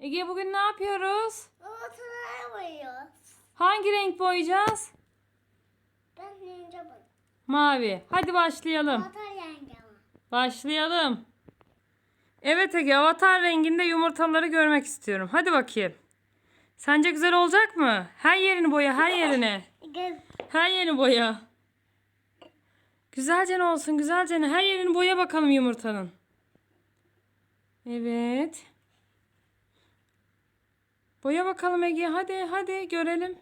Ege bugün ne yapıyoruz? Ortalara boyuyoruz. Hangi renk boyayacağız? Ben ninja boyuyorum. Mavi. Hadi başlayalım. Orta rengi ama. Başlayalım. Evet Ege avatar renginde yumurtaları görmek istiyorum. Hadi bakayım. Sence güzel olacak mı? Her yerini boya her yerine. Her yerini boya. Güzelce ne olsun güzelce ne. Her yerini boya bakalım yumurtanın. Evet. Boya bakalım Ege. Hadi hadi görelim.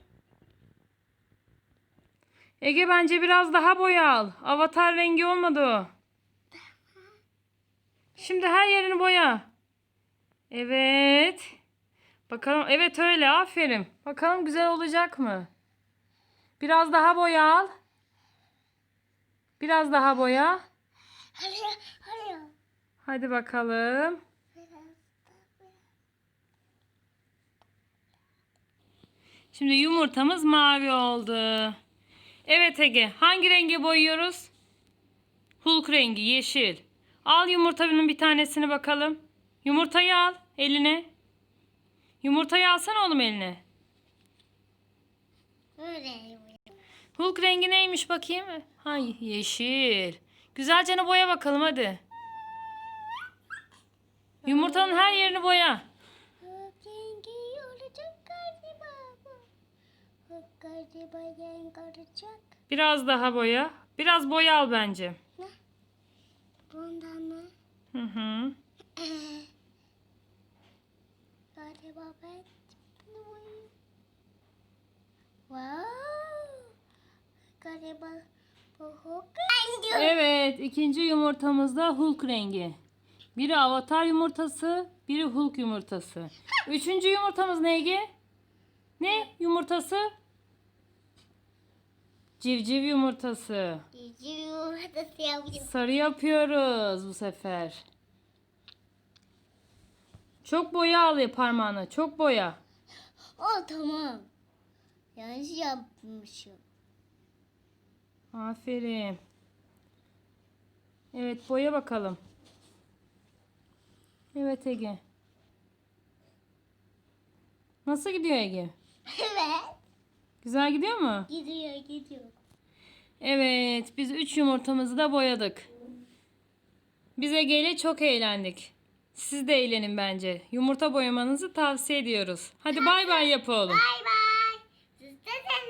Ege bence biraz daha boya al. Avatar rengi olmadı o. Şimdi her yerini boya. Evet. Bakalım. Evet öyle. Aferin. Bakalım güzel olacak mı? Biraz daha boya al. Biraz daha boya. Hadi bakalım. Şimdi yumurtamız mavi oldu. Evet Ege, hangi rengi boyuyoruz? Hulk rengi, yeşil. Al yumurtanın bir tanesini bakalım. Yumurtayı al eline. Yumurtayı alsana oğlum eline. Hulk rengi neymiş bakayım? Hay yeşil. Güzelce boya bakalım hadi. Yumurtanın her yerini boya. Galiba renk olacak. Biraz daha boya. Biraz boya al bence. Bundan mı? Hı hı. Galiba ben. Wow. Galiba bu Hulk rengi. Evet, ikinci yumurtamız da Hulk rengi. Biri avatar yumurtası, biri Hulk yumurtası. Üçüncü yumurtamız ne Ege? Ne yumurtası? Civciv yumurtası. Yumurtası yapayım. Sarı yapıyoruz bu sefer. Çok boya al parmağına. Çok boya. O tamam. Yanlış yapmışım. Aferin. Evet boya bakalım. Evet Ege. Nasıl gidiyor Ege? Güzel gidiyor mu? Gidiyor gidiyor. Evet biz 3 yumurtamızı da boyadık. Biz Ege'yle çok eğlendik. Siz de eğlenin bence. Yumurta boyamanızı tavsiye ediyoruz. Hadi bay bay yap oğlum. Bay bay. Siz de sen